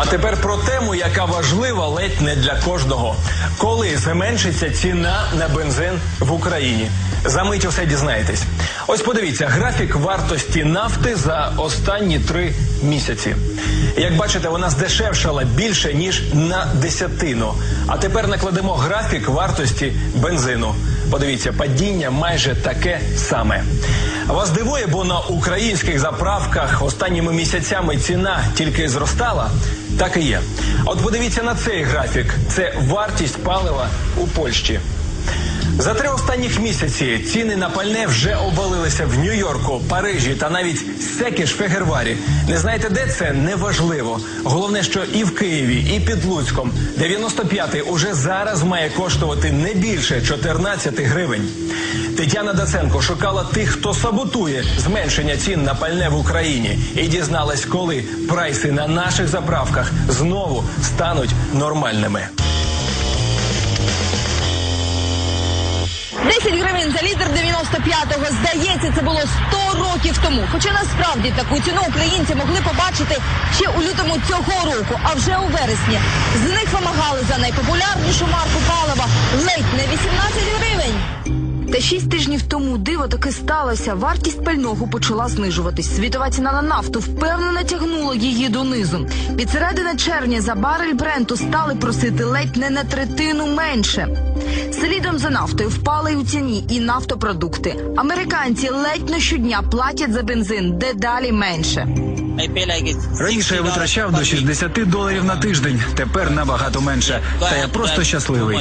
А тепер про тему, яка важлива ледь не для кожного. Коли зменшиться ціна на бензин в Україні? За мить усе дізнаєтесь. Ось подивіться графік вартості нафти за останні три місяці. Як бачите, вона здешевшала більше ніж на десятину. А тепер накладемо графік вартості бензину. Подивіться, падіння майже таке саме. Вас дивує, бо на українських заправках останніми місяцями ціна тільки зростала. Так і є. От подивіться на цей графік. Це вартість палива у Польщі. За три останніх місяці ціни на пальне вже обвалилися в Нью-Йорку, Парижі та навіть Секіш Фегерварі. Не знаєте, де це неважливо. Головне, що і в Києві, і під Луцьком 95-й уже зараз має коштувати не більше 14 гривень. Тетяна Даценко шукала тих, хто саботує зменшення цін на пальне в Україні, і дізналась, коли прайси на наших заправках знову стануть нормальними. 10 гривень за літр 95-го. Здається, це було 100 років тому. Хоча насправді таку ціну українці могли побачити ще у лютому цього року, а вже у вересні. З них вимагали за найпопулярнішу марку палива ледь не 18 гривень. Та шість тижнів тому диво таки сталося. Вартість пального почала знижуватись. Світова ціна на нафту впевнено тягнула її донизу. Під середини червня за барель бренту стали просити ледь не на третину менше. Слідом за нафтою впали й у ціні і нафтопродукти. Американці ледь не щодня платять за бензин дедалі менше. Раніше я витрачав до 60 доларів на тиждень, тепер набагато менше. Та я просто щасливий.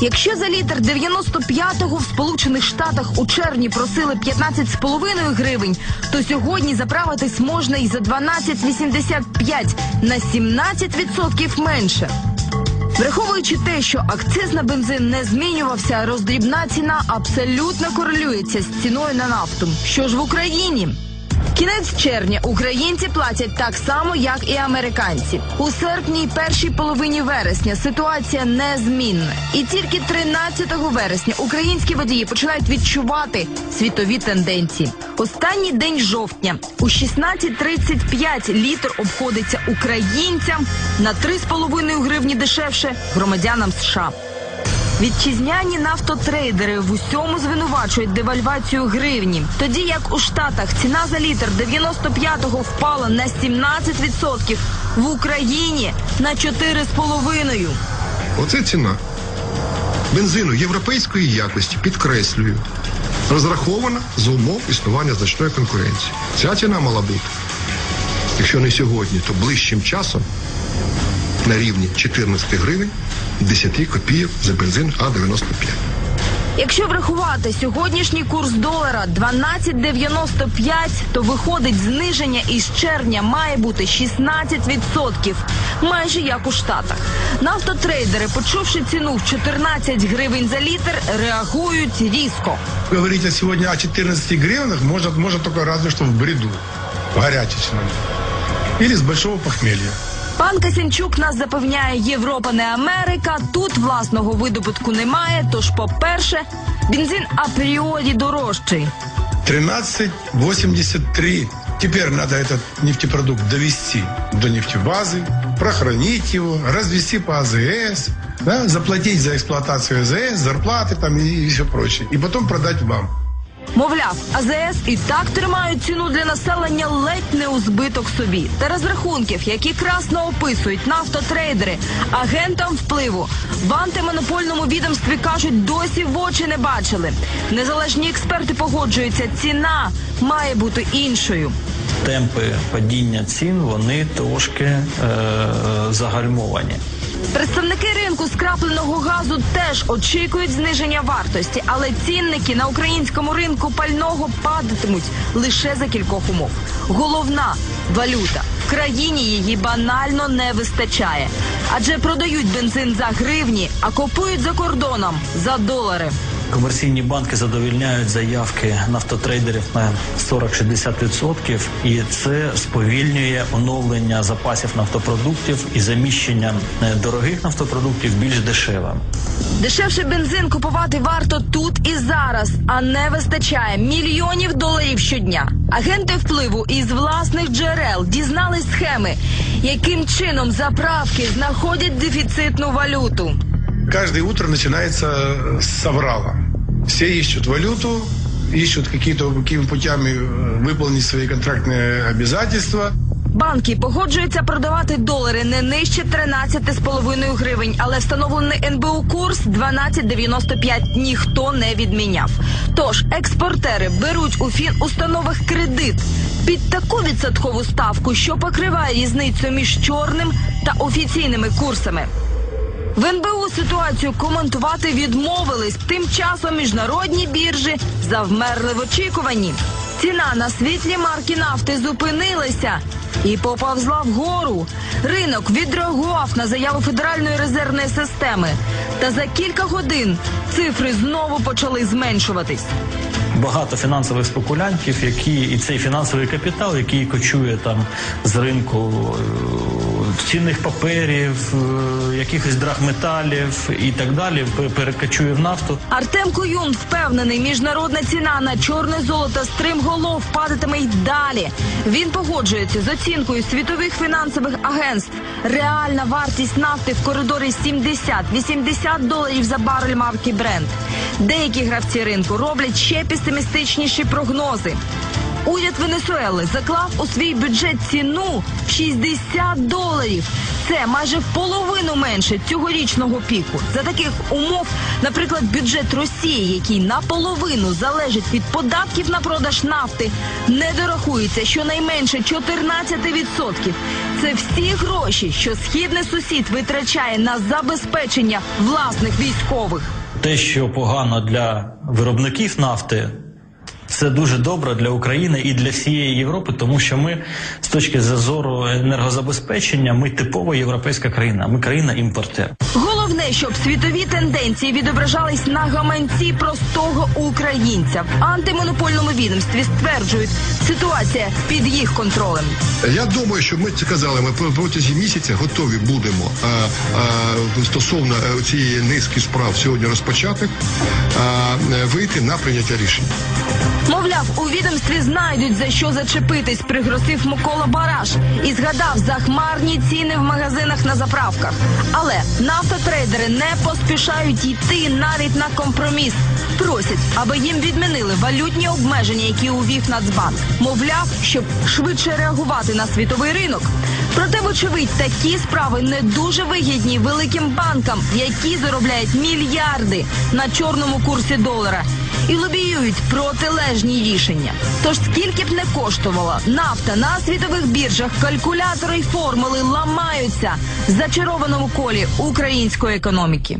Якщо за літр 95-го в Сполучених Штатах у червні просили 15,5 гривень, то сьогодні заправитись можна і за 12,85 на 17% менше. Враховуючи те, що акциз на бензин не змінювався, роздрібна ціна абсолютно корелюється з ціною на нафту. Що ж в Україні? Кінець червня українці платять так само, як і американці. У серпні і першій половині вересня ситуація незмінна. І тільки 13 вересня українські водії починають відчувати світові тенденції. Останній день жовтня у 16.35 літр обходиться українцям на 3,5 гривні дешевше громадянам США. Вітчизняні нафтотрейдери в усьому звинувачують девальвацію гривні. Тоді як у Штатах ціна за літр 95-го впала на 17%, в Україні на 4,5%. Оце ціна. Бензину європейської якості, підкреслюю, розрахована за умов існування значної конкуренції. Ця ціна мала бути, якщо не сьогодні, то ближчим часом на рівні 14 гривень 10 копійок за бензин А95. Якщо врахувати сьогоднішній курс долара 12,95, то виходить зниження із червня має бути 16%, майже як у Штатах. Нафтотрейдери, почувши ціну в 14 гривень за літр, реагують різко. Говорить о сегодня о 14 гривнах может, может только разве что в бреду, в горячечном. Или с большого похмелья. Пан Касянчук нас запевняє, Європа не Америка. Тут власного видобутку немає. Тож, по-перше, бензин апріорі дорожчий. 13,83. Теперь надо этот нефтепродукт довести до нефтебазы, прохранить его, развести по АЗС, да, заплатить за эксплуатацию АЗС, зарплаты там и, и все прочее. И потом продать вам. Мовляв, АЗС і так тримають ціну для населення ледь не у збиток собі. Та розрахунків, які красно описують нафтотрейдери, агентам впливу в антимонопольному відомстві кажуть, досі в очі не бачили. Незалежні експерти погоджуються, ціна має бути іншою. темпи падіння цін вони трошки е, загальмовані. Представники ринку скрапленого газу теж очікують зниження вартості, але цінники на українському ринку пального падатимуть лише за кількох умов. Головна валюта в країні її банально не вистачає, адже продають бензин за гривні, а купують за кордоном за долари. Комерційні банки задовільняють заявки нафтотрейдерів на 40-60%, і це сповільнює оновлення запасів нафтопродуктів і заміщення е, дорогих нафтопродуктів більш дешевим. Дешевше бензин купувати варто тут і зараз, а не вистачає мільйонів доларів щодня. Агенти впливу із власних джерел дізнались схеми, яким чином заправки знаходять дефіцитну валюту. Каждое утро начинается с аврала. Все ищут валюту, ищут какие-то какими путями э, выполнить свои контрактные обязательства. Банки погоджуються продавати долари не нижче 13,5 гривень, але встановлений НБУ курс 12,95 ніхто не відміняв. Тож експортери беруть у фінустановах кредит під таку відсоткову ставку, що покриває різницю між чорним та офіційними курсами. В НБУ ситуацію коментувати відмовились. Тим часом міжнародні біржі завмерли в очікуванні. Ціна на світлі марки нафти зупинилася і поповзла вгору. Ринок відреагував на заяву Федеральної резервної системи. Та за кілька годин цифри знову почали зменшуватись. Багато фінансових спекулянтів, які і цей фінансовий капітал, який кочує там з ринку е, цінних паперів, е, якихось драгметалів і так далі, пе- перекочує в нафту. Артем Куюн впевнений, міжнародна ціна на чорне золото стримголов падатиме й далі. Він погоджується з оцінкою світових фінансових агентств. Реальна вартість нафти в коридорі 70-80 доларів за барель марки Brent. Деякі гравці ринку роблять ще песимістичніші прогнози. Уряд Венесуели заклав у свій бюджет ціну в 60 доларів. Це майже в половину менше цьогорічного піку. За таких умов, наприклад, бюджет Росії, який наполовину залежить від податків на продаж нафти, не дорахується щонайменше 14%. Це всі гроші, що східний сусід витрачає на забезпечення власних військових. Те, що погано для виробників нафти. Це дуже добре для України і для всієї Європи, тому що ми з точки зору енергозабезпечення, ми типова європейська країна. Ми країна імпортер. Головне, щоб світові тенденції відображались на гаманці простого українця. В антимонопольному відомстві стверджують, ситуація під їх контролем. Я думаю, що ми це казали, ми про- протягом місяця готові будемо а, а, стосовно е, цієї низки справ сьогодні розпочатих а, е, вийти на прийняття рішень. Мовляв, у відомстві знайдуть за що зачепитись, пригрозив Микола Бараш і згадав захмарні ціни в магазинах на заправках. Але нафтотрейдери не поспішають йти навіть на компроміс. Просять, аби їм відмінили валютні обмеження, які увів Нацбанк. Мовляв, щоб швидше реагувати на світовий ринок. Проте, вочевидь, такі справи не дуже вигідні великим банкам, які заробляють мільярди на чорному курсі долара і лобіюють протилежні рішення. Тож скільки б не коштувала нафта на світових біржах, калькулятори й формули ламаються в зачарованому колі української економіки.